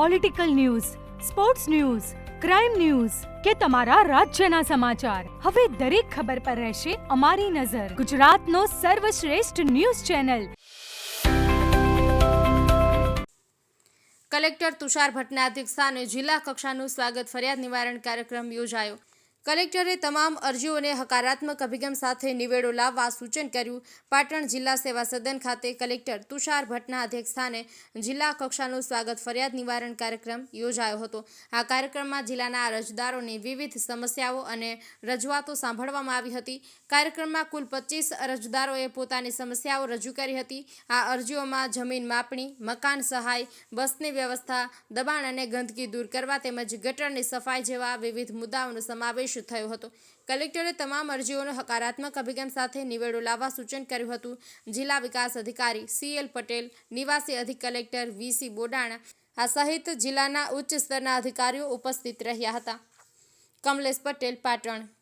Political news sports news crime news કે તમારા રાજ્યના સમાચાર. હવે દરેક ખબર પર રહેશે અમારી નજર. ગુજરાતનો સર્વશ્રેષ્ઠ ન્યૂઝ ચેનલ. કલેક્ટર તુષાર ભટ્ટના અધ્યક્ષસ્થાને જિલ્લા કક્ષાનું સ્વાગત ફરિયાદ નિવારણ કાર્યક્રમ યોજાયો. કલેક્ટરે તમામ અરજીઓને હકારાત્મક અભિગમ સાથે નિવેડો લાવવા સૂચન કર્યું. પાટણ જિલ્લા સેવા સદન ખાતે કલેક્ટર તુષાર ભટ્ટના અધ્યક્ષસ્થાને જિલ્લા કક્ષાનું સ્વાગત ફરિયાદ નિવારણ કાર્યક્રમ યોજાયો હતો. આ કાર્યક્રમમાં જિલ્લાના અરજદારોની વિવિધ સમસ્યાઓ અને રજૂઆતો સાંભળવામાં આવી હતી. કાર્યક્રમમાં કુલ પચીસ અરજદારોએ પોતાની સમસ્યાઓ રજૂ કરી હતી. આ અરજીઓમાં જમીન માપણી, મકાન સહાય, બસની વ્યવસ્થા, દબાણ અને ગંદકી દૂર કરવા તેમજ ગટરની સફાઈ જેવા વિવિધ મુદ્દાઓનો સમાવેશ થયો હતો. કલેક્ટરે તમામ અરજીઓનો હકારાત્મક અભિગમ સાથે નિવેડો લાવવા સૂચન કર્યું હતું. જિલ્લા વિકાસ અધિકારી સીએલ પટેલ, નિવાસી અધિક કલેક્ટર વીસી બોડાણા આ સહિત જિલ્લાના ઉચ્ચ સ્તરના અધિકારીઓ ઉપસ્થિત રહ્યા હતા. કમલેશ પટેલ, પાટણ.